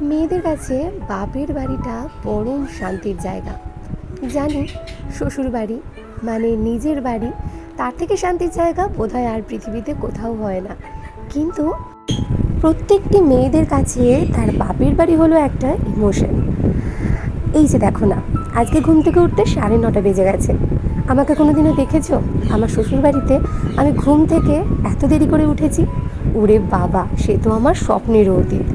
মেয়েদের কাছে বাপের বাড়িটা পরম শান্তির জায়গা। জানি শ্বশুর বাড়ি মানে নিজের বাড়ি, তার থেকে শান্তির জায়গা বোধহয় আর পৃথিবীতে কোথাও হয় না। কিন্তু প্রত্যেকটি মেয়েদের কাছে তার বাপের বাড়ি হলো একটা ইমোশন এই যে দেখো না, আজকে ঘুম থেকে উঠতে সাড়ে নটা বেজে গেছে। আমাকে কোনো দিনও দেখেছ? আমার শ্বশুর বাড়িতে আমি ঘুম থেকে এত দেরি করে উঠেছি। ওরে বাবা, সে তো আমার স্বপ্নেরও অতীত।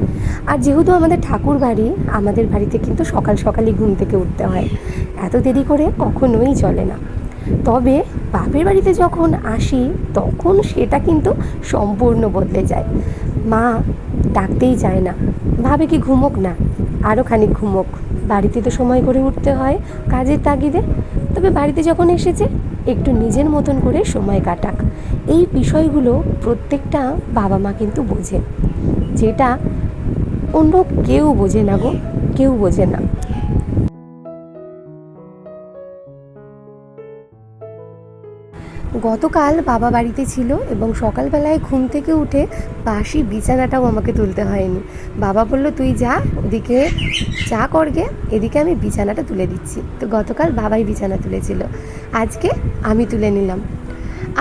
আর যেহেতু আমাদের ঠাকুর বাড়ি, আমাদের বাড়িতে কিন্তু সকাল সকালই ঘুম থেকে উঠতে হয়। এত দেরি করে কখনোই চলে না। তবে বাপের বাড়িতে যখন আসি, তখন সেটা কিন্তু সম্পূর্ণ বদলে যায়। মা ডাকতেই চায় না, ভাবে কি ঘুমোক না? আরও খানিক ঘুমোক। বাড়িতে তো সময় করে উঠতে হয় কাজের তাগিদে। তবে বাড়িতে যখন এসেছে, একটু নিজের মতন করে সময় কাটাক। এই বিষয়গুলো প্রত্যেকটা বাবা মা কিন্তু বোঝে যেটা অন্য কেউ বোঝে না গো, কেউ বোঝে না। গতকাল বাবা বাড়িতে ছিল এবং সকালবেলায় ঘুম থেকে উঠে বাসি বিছানাটাও আমাকে তুলতে হয়নি। বাবা বলল, তুই যা, ওদিকে চা করগে, এদিকে আমি বিছানাটা তুলে দিচ্ছি। তো গতকাল বাবাই বিছানা তুলেছিল, আজকে আমি তুলে নিলাম।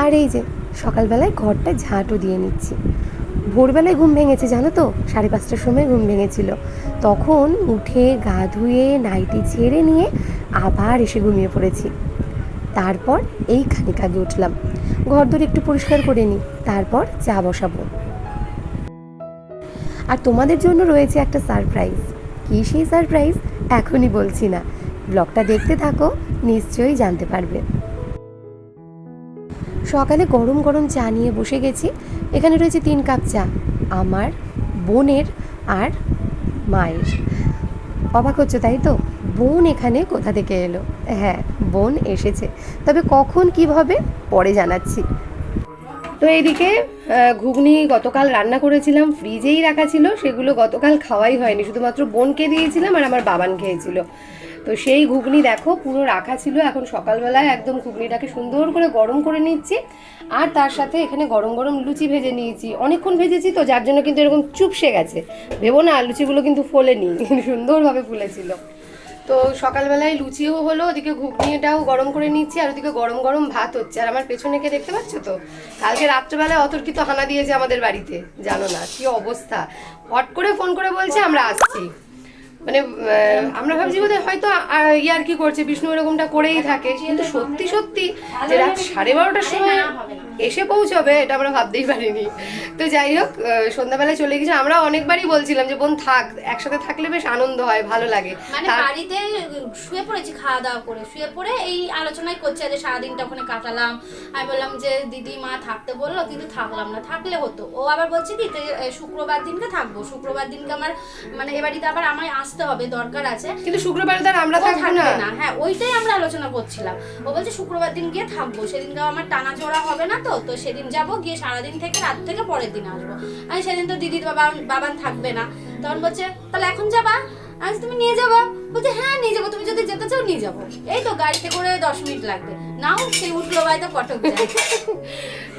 আর এই যে, সকালবেলায় ঘরটা ঝাঁটও দিয়ে নিচ্ছি। ভোরবেলায় ঘুম ভেঙেছে, জানো তো? সাড়ে পাঁচটার সময় ঘুম ভেঙেছিল। তখন উঠে গা ধুয়ে নাইটি ছেড়ে নিয়ে আবার এসে ঘুমিয়ে পড়েছি। তারপর এই খানিক আগে উঠলাম। ঘর একটু পরিষ্কার করে নিই, তারপর চা বসাবো। আর তোমাদের জন্য রয়েছে একটা সারপ্রাইজ। কী সেই সারপ্রাইজ? এখনই বলছি না। ব্লগটা দেখতে থাকো, নিশ্চয়ই জানতে পারবে। সকালে গরম গরম চা নিয়ে বসে গেছি। এখানে রয়েছে তিন কাপ চা, আমার, বোনের আর মায়ের। অবাক হচ্ছে, তাই তো? বোন এখানে কোথা থেকে এলো? হ্যাঁ বোন এসেছে। তবে কখন, কীভাবে, পরে জানাচ্ছি। তো এইদিকে ঘুগনি গতকাল রান্না করেছিলাম, ফ্রিজেই রাখা ছিল, সেগুলো গতকাল খাওয়াই হয়নি। শুধুমাত্র বোনকে দিয়েছিলাম আর আমার বাবান খেয়েছিল। তো সেই ঘুগনি দেখো, পুরো রাখা ছিল এখন সকালবেলায়, একদম ঘুগনিটাকে সুন্দর করে গরম করে নিচ্ছি। আর তার সাথে এখানে গরম গরম লুচি ভেজে নিয়েছি। অনেকক্ষণ ভেজেছি তো, যার জন্য কিন্তু এরকম চুপসে গেছে। ভেবো না, লুচিগুলো কিন্তু ফোলেনি সুন্দরভাবে ফুলেছিল। তো সকালবেলায় লুচিও হলো, ওদিকে ঘুগনিটাও গরম করে নিচ্ছি, আর ওদিকে গরম গরম ভাত হচ্ছে। আর আমার পেছনে কে দেখতে পাচ্ছ তো? কালকে রাত্রেবেলায় অতর্কিত হানা দিয়েছে আমাদের বাড়িতে, জানো না, কি অবস্থা। হট করে ফোন করে বলছে, আমরা আসছি। মানে আমরা ভাবছি বোধহয় হয়তো ইয়ার কি করছে বিষ্ণু এরকমটা করেই থাকে। কিন্তু সত্যি সত্যি যে রাত সাড়ে বারোটার সময় এসে পৌঁছবে এটা আমরা ভাবতেই পারিনি। তো যাই হোক সন্ধ্যাবেলায় চলে গেছে। আমরা অনেকবারই বলছিলাম যে বোন থাক একসাথে থাকলে বেশ আনন্দ হয় ভালো লাগে। মানে বাড়িতে শুয়ে পড়েছি খাওয়া দাওয়া করে। শুয়ে পড়ে এই আলোচনাই করছে যে সারাদিনটা ওখানে কাটালাম। আমি বললাম যে দিদি মা থাকতে বলল কিন্তু থাকলাম না থাকলে হতো। ও আবার বলছে কি শুক্রবার দিনকে থাকব। শুক্রবার দিনকে আমার মানে এ বাড়িতে আবার আমায় আসতে হবে দরকার আছে। কিন্তু শুক্রবার আর আমরা থাকব না। না। হ্যাঁ ওইটাই আমরা আলোচনা করছিলাম। ও বলছে শুক্রবার দিন গিয়ে থাকব সেদিনকে আমার টানা জোড়া হবে না তো তো সেদিন যাব, গিয়ে সারাদিন থেকে রাত থেকে পরের দিন আসব। আমি সেদিন তো দিদির বাবা, বাবান থাকবে না। তখন বলছে, তাহলে এখন যাবা? আজ তুমি নিয়ে যাব? বলছে হ্যাঁ নিয়ে যাব। তুমি যদি যেতে চাও, নিয়ে যাব। এই তো গাড়িতে করে দশ মিনিট লাগবে। নাও, সেই উঠল বাড়িতে কটক যায়।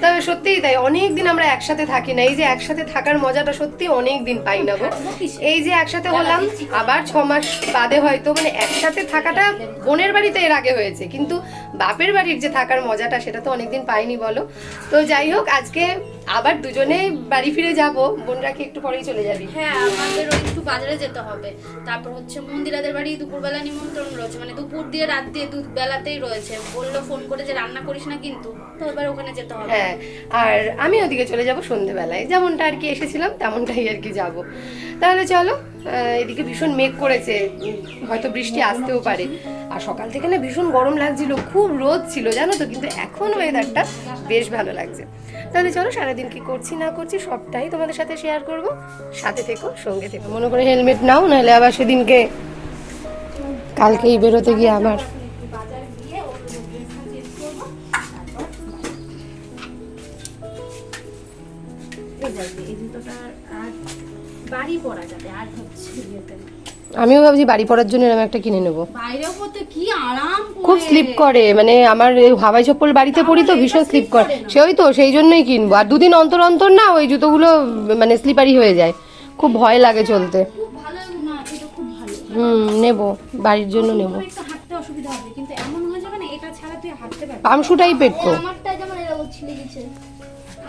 তবে সত্যিই তাই অনেক দিন আমরা একসাথে থাকি না। এই যে একসাথে থাকার মজাটা সত্যি অনেক দিন পাই না গো। এই যে একসাথে হলাম আবার ছ মাস বাদে হয়তো মানে একসাথে থাকাটা বোনের বাড়িতে এর আগে হয়েছে। কিন্তু বাপের বাড়ির যে থাকার মজাটা সেটা তো অনেকদিন পাইনি বলো। তো যাই হোক আজকে আবার দুজনে বাড়ি ফিরে যাব। বোনরা কি একটু পরেই চলে যাবি? হ্যাঁ আমাদের ওই একটু বাজারে যেতে হবে। তারপর হচ্ছে মন্দিরাদের বাড়ি দুপুরবেলা নিমন্ত্রণ রয়েছে। মানে দুপুর দিয়ে রাত দিয়ে দু বেলাতেই রয়েছে। বলল ফোন করে যে রান্না করিস না কিন্তু? তো এবার ওখানে যেতে হবে। হ্যাঁ আর আমি ওদিকে চলে যাব সন্ধেবেলায়। যেমনটা আর কি এসেছিলাম, তেমনটাই আর কি যাব। তাহলে চলো এদিকে ভীষণ মেঘ করেছে, হয়তো বৃষ্টি আসতেও পারে। আর সকাল থেকে না ভীষণ গরম লাগছিল, খুব রোদ ছিল, জানো তো, কিন্তু এখন ওয়েদারটা বেশ ভালো লাগছে। তাহলে চলো, সারাদিন কি করছি না করছি সবটাই তোমাদের সাথে শেয়ার করব। সাথে থেকো, সঙ্গে থেকো। মনে করে হেলমেট নাও, নাহলে আবার সেদিনকে, কালকেই বেরোতে গিয়ে আমার এই জুতোটা আর বাড়ি পরা যাবে আর হচ্ছে ইয়েতে আমিও ভাবছি বাড়ি পড়ার জন্য এরকম একটা কিনে নেব। বাইরেও পড়তে কি আরাম খুব স্লিপ করে মানে আমার হাওয়াই চপ্পল বাড়িতে পরি তো ভীষণ স্লিপ করে। সেই তো সেই জন্যই কিনবো। আর দুদিন অন্তর অন্তর না ওই জুতোগুলো মানে স্লিপারি হয়ে যায়। খুব ভয় লাগে চলতে। হুম নেব বাড়ির জন্য নেব। তোমার একটু হাঁটতে অসুবিধা হবে কিন্তু এমন হয়ে যাবে না এটা ছাড়া তুই হাঁটতে পারবি পামশু টাইপের তো।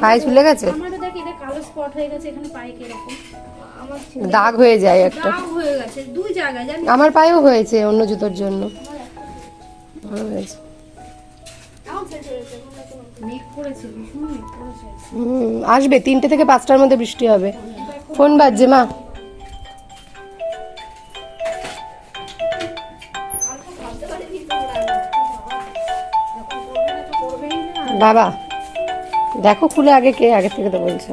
পায়ে ঝুলে গেছে? স্পট হয়ে গেছে এখানে পায়ে কীরকম? আমার দাগ হয়ে যায় একটা। দাগ হয়ে গেছে দুই জায়গায় জানি আমার পায়েও হয়েছে অন্য জুতোর জন্য। ভালো হয়েছে। আসবে তিনটে থেকে পাঁচটার মধ্যে বৃষ্টি হবে। ফোন বাজছে মা। বাবা দেখো খুলে আগে কে আগে থেকে তো বলছে।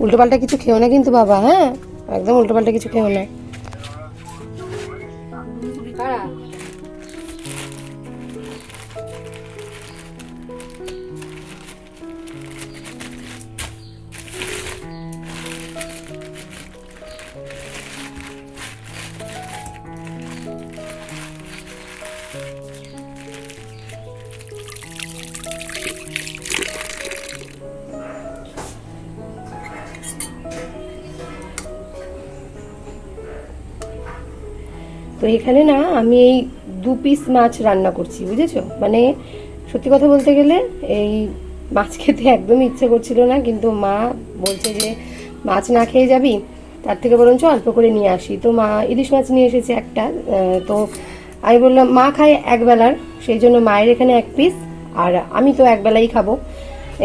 উল্টোপাল্টা কিছু খেও না কিন্তু বাবা হ্যাঁ? একদম উল্টোপাল্টা কিছু খেও না। এখানে না আমি এই দু পিস মাছ রান্না করছি, বুঝেছ? মানে সত্যি কথা বলতে গেলে এই মাছ খেতে একদমই ইচ্ছে করছিল না, কিন্তু মা বলছে যে মাছ না খেয়ে যাবি, তার থেকে বরঞ্চ অল্প করে নিয়ে আসি। তো মা ইলিশ মাছ নিয়ে এসেছে একটা তো আমি বললাম, মা খায় একবেলার সেই জন্য মায়ের এখানে এক পিস আর আমি তো একবেলাই খাব।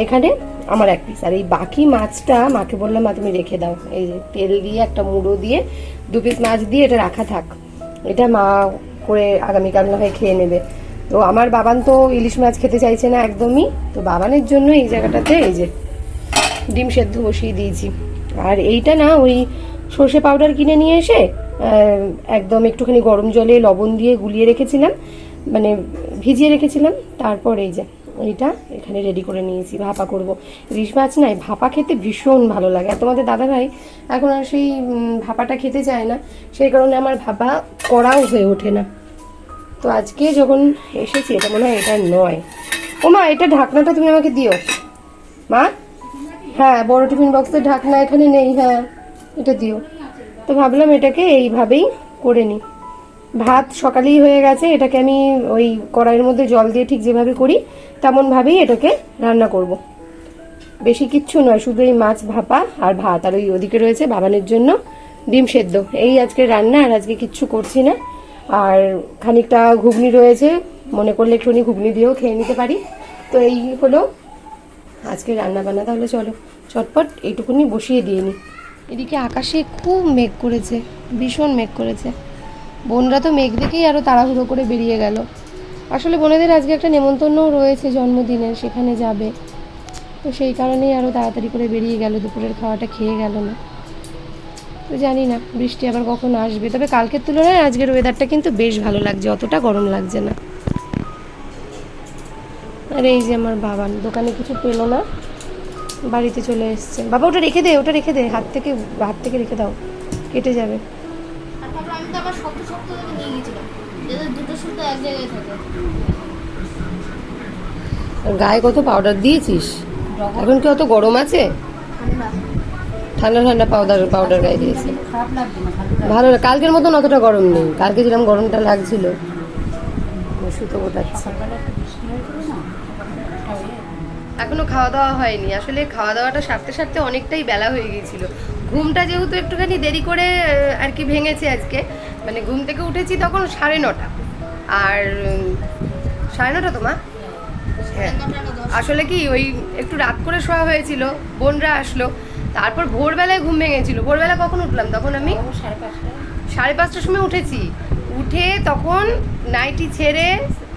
এখানে আমার এক পিস আর এই বাকি মাছটা মাকে বললাম, মা, তুমি রেখে দাও। এই তেল দিয়ে একটা মুড়ো দিয়ে দু পিস মাছ দিয়ে এটা রাখা থাক। এটা মা করে আগামীকাল না হয় খেয়ে নেবে। তো আমার বাবান তো ইলিশ মাছ খেতে চাইছে না একদমই। তো বাবানের জন্য এই জায়গাটাতে এই যে ডিম সেদ্ধ বসিয়ে দিয়েছি। আর এইটা না ওই সর্ষে পাউডার কিনে নিয়ে এসে একদম একটুখানি গরম জলে লবণ দিয়ে গুলিয়ে রেখেছিলাম। মানে ভিজিয়ে রেখেছিলাম। তারপর এই যে এইটা এখানে রেডি করে নিয়েছি, ভাপা করব। ইলিশ মাছ নাই, ভাপা খেতে ভীষণ ভালো লাগে। আর তোমাদের দাদা ভাই এখন আর সেই ভাপাটা খেতে চায় না, সেই কারণে আমার ভাপা করাও হয়ে ওঠে না। তো আজকে যখন এসেছি, এটা মনে হয় এটা নয়। ও মা, এটা ঢাকনাটা তুমি আমাকে দিও। মা? হ্যাঁ বড় টিফিন বক্সের ঢাকনা এখানে নেই হ্যাঁ এটা দিও। তো ভাবলাম এটাকে এইভাবেই করে নিই। ভাত সকালেই হয়ে গেছে, এটাকে আমি ওই কড়াইয়ের মধ্যে জল দিয়ে ঠিক যেভাবে করি তেমনভাবেই এটাকে রান্না করব। বেশি কিচ্ছু নয়, শুধু এই মাছ ভাপা আর ভাত। আর ওই ওদিকে রয়েছে বাবানের জন্য ডিম সেদ্ধ। এই আজকে রান্না, আর আজকে কিচ্ছু করছি না। আর খানিকটা ঘুগনি রয়েছে, মনে করলে একটুখানি ঘুগনি দিয়েও খেয়ে নিতে পারি। তো এই হলো আজকে রান্না বান্না তাহলে চলো, চটপট এইটুকুনি বসিয়ে দিয়ে নি। এদিকে আকাশে খুব মেঘ করেছে, ভীষণ মেঘ করেছে। বোনরা তো মেঘ দেখেই আরও তাড়াহুড়ো করে বেরিয়ে গেল। আসলে বোনেদের আজকে একটা নেমন্তন্নও রয়েছে জন্মদিনের, সেখানে যাবে। তো সেই কারণেই আরও তাড়াতাড়ি করে বেরিয়ে গেল, দুপুরের খাওয়াটা খেয়ে গেল না। তো জানি না, বৃষ্টি আবার কখন আসবে। তবে কালকের তুলনায় আজকের ওয়েদারটা কিন্তু বেশ ভালো লাগছে, অতটা গরম লাগছে না। আর এই যে আমার বাবান, দোকানে কিছু পেল না, বাড়িতে চলে এসছে। বাবা, ওটা রেখে দে, ওটা রেখে দে, হাত থেকে হাত থেকে রেখে দাও, কেটে যাবে। আমি তো আবার শক্ত শক্ত নিয়ে গেছিলাম যাতে দুটো সুতো এক জায়গায় থাকে। গায়ে কত পাউডার দিয়েছিস? এখন কি অত গরম আছে? ঠান্ডা। ঠান্ডা ঠান্ডা পাউডার পাউডার গায়ে দিয়েছে। ভালো না কালকের মতন অতটা গরম নেই। কালকে যেরকম গরমটা লাগছিল সুতো গোটাচ্ছে। এখনও খাওয়া দাওয়া হয়নি। আসলে খাওয়া দাওয়াটা সারতে সারতে অনেকটাই বেলা হয়ে গিয়েছিল। ঘুমটা যেহেতু একটুখানি দেরি করে আর কি ভেঙেছে আজকে মানে ঘুম থেকে উঠেছি তখন সাড়ে নটা। আর সাড়ে নটা তো মা? হ্যাঁ। আসলে কি ওই একটু রাত করে শোয়া হয়েছিল বোনরা আসলো তারপর ভোরবেলায় ঘুম ভেঙেছিল। ভোরবেলা কখন উঠলাম তখন আমি? সাড়ে পাঁচটার সময় উঠেছি। উঠে তখন নাইটি ছেড়ে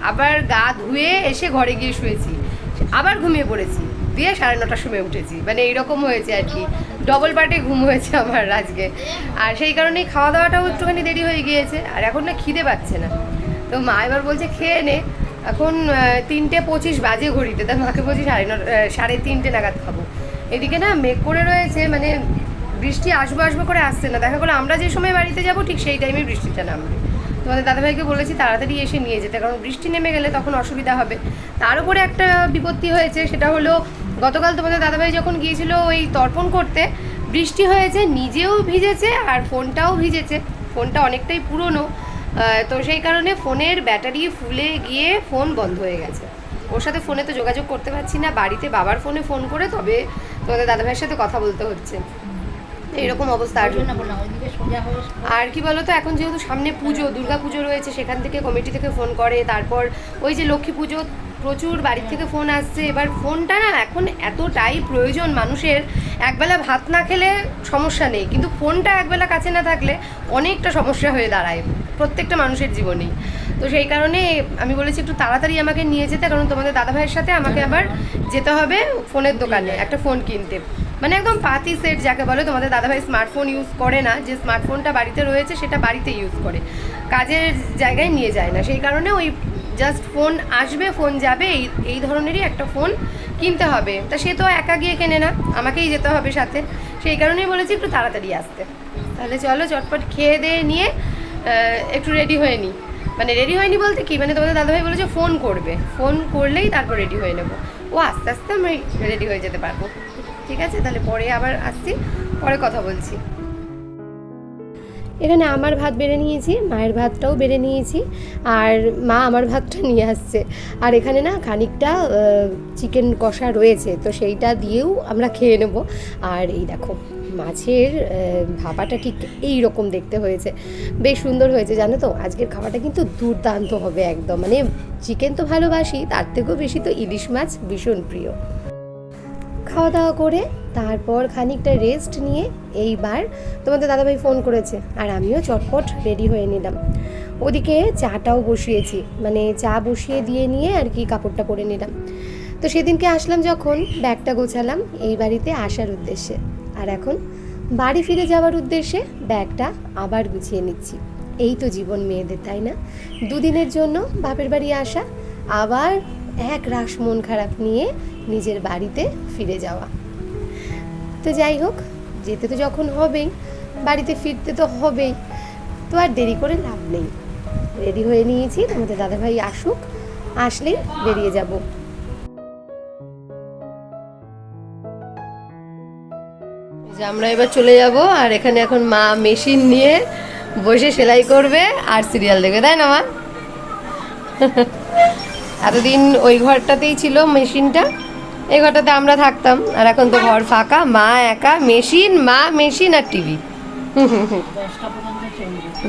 আবার গা ধুয়ে এসে ঘরে গিয়ে শুয়েছি। আবার ঘুমিয়ে পড়েছি। দিয়ে সাড়ে নটার সময় উঠেছি। মানে এইরকম হয়েছে আর কি। ডবল পার্টে ঘুম হয়েছে আমার আজকে। আর সেই কারণেই খাওয়া দাওয়াটাও একটুখানি দেরি হয়ে গিয়েছে। আর এখন না খিদে পাচ্ছে না। তো মা এবার বলছে, খেয়ে নে। এখন তিনটে পঁচিশ বাজে ঘড়িতে। তার মাকে বলছি, সাড়ে ন সাড়ে তিনটে নাগাদ খাব। এদিকে না মেঘ করে রয়েছে মানে বৃষ্টি আসব আসব করে আসছে না। দেখা গেলো আমরা যে সময় বাড়িতে যাব, ঠিক সেই টাইমে বৃষ্টিটা নামবে। তোমাদের দাদাভাইকে বলেছি তাড়াতাড়ি এসে নিয়ে যেতে, কারণ বৃষ্টি নেমে গেলে তখন অসুবিধা হবে। তার উপরে একটা বিপত্তি হয়েছে, সেটা হলো গতকাল তোমাদের দাদাভাই যখন গিয়েছিল ওই তর্পণ করতে, বৃষ্টি হয়েছে, নিজেও ভিজেছে আর ফোনটাও ভিজেছে। ফোনটা অনেকটাই পুরনো তো সেই কারণে ফোনের ব্যাটারি ফুলে গিয়ে ফোন বন্ধ হয়ে গেছে। ওর সাথে ফোনে তো যোগাযোগ করতে পারছি না, বাড়িতে বাবার ফোনে ফোন করে তবে তোমাদের দাদাভাইয়ের সাথে কথা বলতে হচ্ছে। এইরকম অবস্থা আর আর কি বলতো এখন যেহেতু সামনে পুজো দুর্গা পুজো রয়েছে সেখান থেকে কমিটি থেকে ফোন করে তারপর ওই যে লক্ষ্মী পুজো প্রচুর বাড়ির থেকে ফোন আসছে। এবার ফোনটা না এখন এতটাই প্রয়োজন মানুষের একবেলা ভাত না খেলে সমস্যা নেই। কিন্তু ফোনটা একবেলা কাছে না থাকলে অনেকটা সমস্যা হয়ে দাঁড়ায় প্রত্যেকটা মানুষের জীবনেই। তো সেই কারণে আমি বলেছি একটু তাড়াতাড়ি আমাকে নিয়ে যেতে কারণ তোমাদের দাদাভাইয়ের সাথে আমাকে আবার যেতে হবে ফোনের দোকানে একটা ফোন কিনতে। মানে একদম পাতি সেট যাকে বলে, তোমাদের দাদাভাই স্মার্টফোন ইউজ করে না, যে স্মার্টফোনটা বাড়িতে রয়েছে সেটা বাড়িতে ইউজ করে। কাজের জায়গায় নিয়ে যায় না। সেই কারণে ওই জাস্ট ফোন আসবে ফোন যাবে, এই এই ধরনেরই একটা ফোন কিনতে হবে। তা সে তো একা গিয়ে কেনে না, আমাকেই যেতে হবে সাথে। সেই কারণেই বলেছি একটু তাড়াতাড়ি আসতে। তাহলে চলো চটপট খেয়ে দিয়ে নিয়ে একটু রেডি হয়ে নিই মানে রেডি হয়নি বলতে কি? মানে তোমাদের দাদাভাই বলেছে ফোন করবে। ফোন করলেই তারপর রেডি হয়ে নেব। ও আস্তে আস্তে আমি রেডি হয়ে যেতে পারব। ঠিক আছে? তাহলে পরে আবার আসছি, পরে কথা বলছি। এখানে আমার ভাত বেড়ে নিয়েছি, মায়ের ভাতটাও বেড়ে নিয়েছি, আর মা আমার ভাতটা নিয়ে আসছে। আর এখানে না খানিকটা চিকেন কষা রয়েছে, তো সেইটা দিয়েও আমরা খেয়ে নেব। আর এই দেখো, মাছের ভাপাটা ঠিক এই রকম দেখতে হয়েছে। বেশ সুন্দর হয়েছে, জানো তো? আজকের খাবারটা কিন্তু দুর্দান্ত হবে একদম। মানে চিকেন তো ভালোবাসি, তার থেকেও বেশি তো ইলিশ মাছ ভীষণ প্রিয়। খাওয়া দাওয়া করে তারপর খানিকটা রেস্ট নিয়ে এইবার তোমাদের দাদাভাই ফোন করেছে। আর আমিও চটপট রেডি হয়ে নিলাম। ওদিকে চাটাও বসিয়েছি। মানে চা বসিয়ে দিয়ে নিয়ে আর কি কাপড়টা পরে নিলাম। তো সেদিনকে আসলাম যখন, ব্যাগটা গোছালাম, এই বাড়িতে আসার উদ্দেশ্যে। আর এখন বাড়ি ফিরে যাওয়ার উদ্দেশ্যে ব্যাগটা আবার গুছিয়ে নিচ্ছি। এই তো জীবন মেয়েদের, তাই না? দুদিনের জন্য বাপের বাড়ি আসা, আবার এক রাস মন খারাপ নিয়ে নিজের বাড়িতে ফিরে যাওয়া। তো যাই হোক, যেতে তো যখন হবেই, বাড়িতে ফিরতে তো হবেই, তো আর দেরি করে লাভ নেই। রেডি হয়ে নিয়েছি, তোমাদের দাদাভাই আসুক আসলেই বেরিয়ে যাব। আমরা এবার চলে যাব, আর এখানে এখন মা মেশিন নিয়ে বসে সেলাই করবে আর সিরিয়াল দেখবে, তাই না মা? এতদিন ওই ঘরটাতেই ছিল মেশিনটা। এই ঘরটাতে আমরা থাকতাম। আর এখন তো ঘর ফাঁকা মা একা মেশিন মা মেশিন আর টিভি।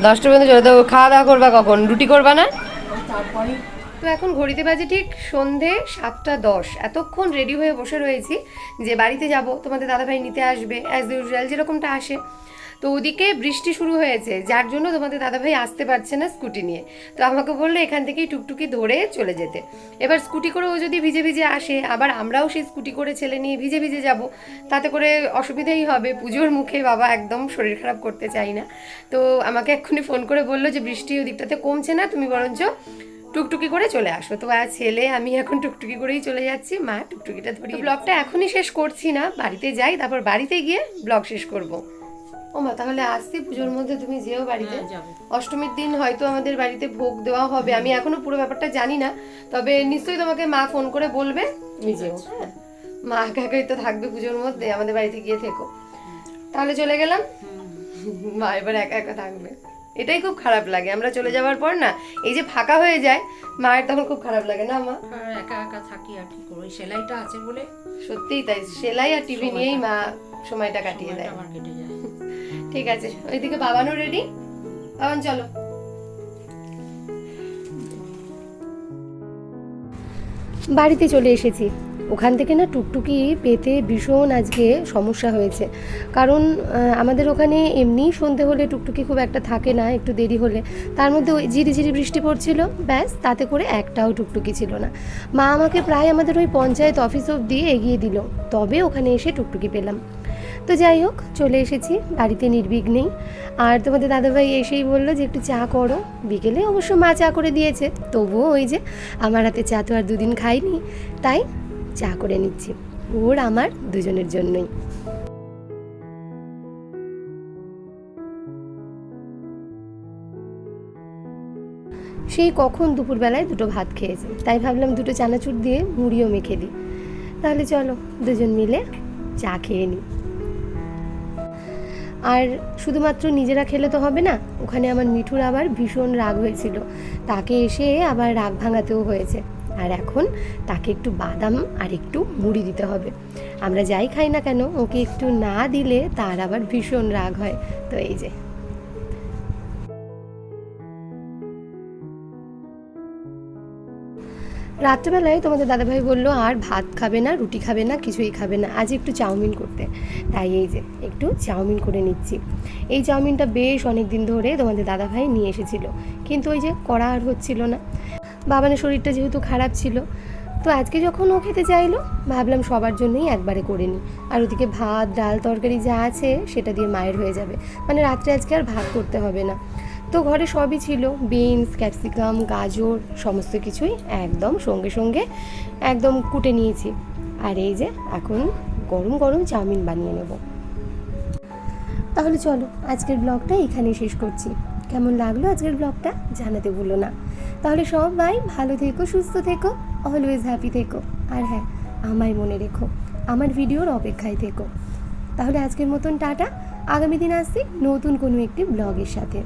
দশটা পর্যন্ত চলে তো খাওয়া দাওয়া করবা কখন? রুটি করবা না? তো এখন ঘড়িতে বাজে ঠিক সন্ধে সাতটা দশ। এতক্ষণ রেডি হয়ে বসে রয়েছি যে বাড়িতে যাব। তোমাদের দাদাভাই নিতে আসবে অ্যাজ ইউজুয়াল যেরকমটা আসে। তো ওদিকে বৃষ্টি শুরু হয়েছে যার জন্য তোমাদের দাদাভাই আসতে পারছে না স্কুটি নিয়ে। তো আমাকে বলল এখান থেকেই টুকটুকি ধরে চলে যেতে। এবার স্কুটি করে ও যদি ভিজে ভিজে আসে আবার আমরাও সেই স্কুটি করে ছেলে নিয়ে ভিজে ভিজে যাব তাতে করে অসুবিধাই হবে পুজোর মুখে বাবা একদম শরীর খারাপ করতে চাই না। তো আমাকে এক্ষুনি ফোন করে বলল যে বৃষ্টি ওদিকটাতে কমছে না তুমি বরঞ্চ টুকটুকি করে চলে আসো। তো আর ছেলে আমি এখন টুকটুকি করেই চলে যাচ্ছি মা টুকটুকিটা ধরি ব্লগটা এখনই শেষ করছি না বাড়িতে যাই তারপর বাড়িতে গিয়ে ব্লগ শেষ করব। ও মা তাহলে আসছি পুজোর মধ্যে তুমি যেও বাড়িতে। হ্যাঁ, অষ্টমীর দিন হয়তো আমাদের বাড়িতে ভোগ দেওয়া হবে। আমি এখনও পুরো ব্যাপারটা জানি না তবে নিশ্চয়ই তোমাকে মা ফোন করে বলবে। তুমি যেও হ্যাঁ মা একা একাই তো থাকবে পুজোর মধ্যে আমাদের বাড়িতে গিয়ে থেকো। তাহলে চলে গেলাম। মা এবার একা একা থাকবে। এটাই খুব খারাপ লাগে আমরা চলে যাওয়ার পর না এই যে ফাঁকা হয়ে যায় মায়ের তখন খুব খারাপ লাগে না মা? একা একা থাকি আর কি ওই সেলাইটা আছে বলে সত্যিই তাই সেলাই আর টিভি নিয়েই মা সময়টা কাটিয়ে দেয়। আমার কেটে যায়। ঠিক আছে, ওইদিকে বাবানও রেডি বাবান, চলো। বাড়িতে চলে এসেছি। ওখান থেকে না টুকটুকি পেতে ভীষণ আজকে সমস্যা হয়েছে। কারণ আমাদের ওখানে এমনি সন্ধে হলে টুকটুকি খুব একটা থাকে না, একটু দেরি হলে। তার মধ্যে ওই ঝিরি ঝিরি বৃষ্টি পড়ছিল, ব্যাস, তাতে করে একটাও টুকটুকি ছিল না। মা আমাকে প্রায় আমাদের ওই পঞ্চায়েত অফিস অবধি এগিয়ে দিল। তবে ওখানে এসে টুকটুকি পেলাম। তো যাই হোক, চলে এসেছি, বাড়িতে নির্বিঘ্নেই। আর তোমাদের দাদাভাই এসেই বলল যে, একটু চা করো। বিকেলে অবশ্য মা চা করে দিয়েছে, তবুও ওই যে আমার হাতে চা তো আর দুদিন খাইনি, তাই চা করে নিচ্ছি। ওর, আমার দুজনের জন্যই। সেই কখন দুপুরবেলায় দুটো ভাত খেয়েছে, তাই ভাবলাম দুটো চানাচুর দিয়ে মুড়িও মেখে দিই। তাহলে চলো, দুজন মিলে চা খেয়ে নিই। আর শুধুমাত্র নিজেরা খেলে তো হবে না, ওখানে আমার মিঠুর আবার ভীষণ রাগ হয়েছিল। তাকে এসে আবার রাগ ভাঙাতেও হয়েছে। আর এখন তাকে একটু বাদাম আর একটু মুড়ি দিতে হবে। আমরা যাই খাই না কেন, ওকে একটু না দিলে তার আবার ভীষণ রাগ হয়। তো এই যে। রাত্রেবেলায় তোমাদের দাদাভাই বলল, আর ভাত খাবে না, রুটি খাবে না, কিছুই খাবে না। আজ একটু চাউমিন করতে। তাই এই যে, একটু চাউমিন করে নিচ্ছি। এই চাউমিনটা বেশ অনেক দিন ধরে তোমাদের দাদাভাই নিয়ে এসেছিল। কিন্তু ওই যে করা আর হচ্ছিল না। বাবানের শরীরটা যেহেতু খারাপ ছিল, তো আজকে যখন ও খেতে চাইলো, ভাবলাম সবার জন্যই একবারে করে নিই। আর ওদিকে ভাত, ডাল, তরকারি যা আছে, সেটা দিয়ে মায়ের হয়ে যাবে। মানে রাত্রে আজকে আর ভাত করতে হবে না। তো ঘরে সবই ছিল বিনস ক্যাপসিকাম গাজর, সমস্ত কিছুই একদম সঙ্গে সঙ্গে একদম কুটে নিয়েছি। আর এই যে এখন গরম গরম চাউমিন বানিয়ে নেব। তাহলে চলো, আজকের ব্লগটা এখানেই শেষ করছি। কেমন লাগল আজকের ব্লগটা জানাতে ভুলো না। তাহলে সবাই ভালো থেকো, সুস্থ থেকো অলওয়েজ হ্যাপি থেকো। আর হ্যাঁ আমায় মনে রেখো, আমার ভিডিওর অপেক্ষায় থেকো। তাহলে আজকের মতন টাটা, আগামী দিন আসছি নতুন কোনো একটি ব্লগের সাথে।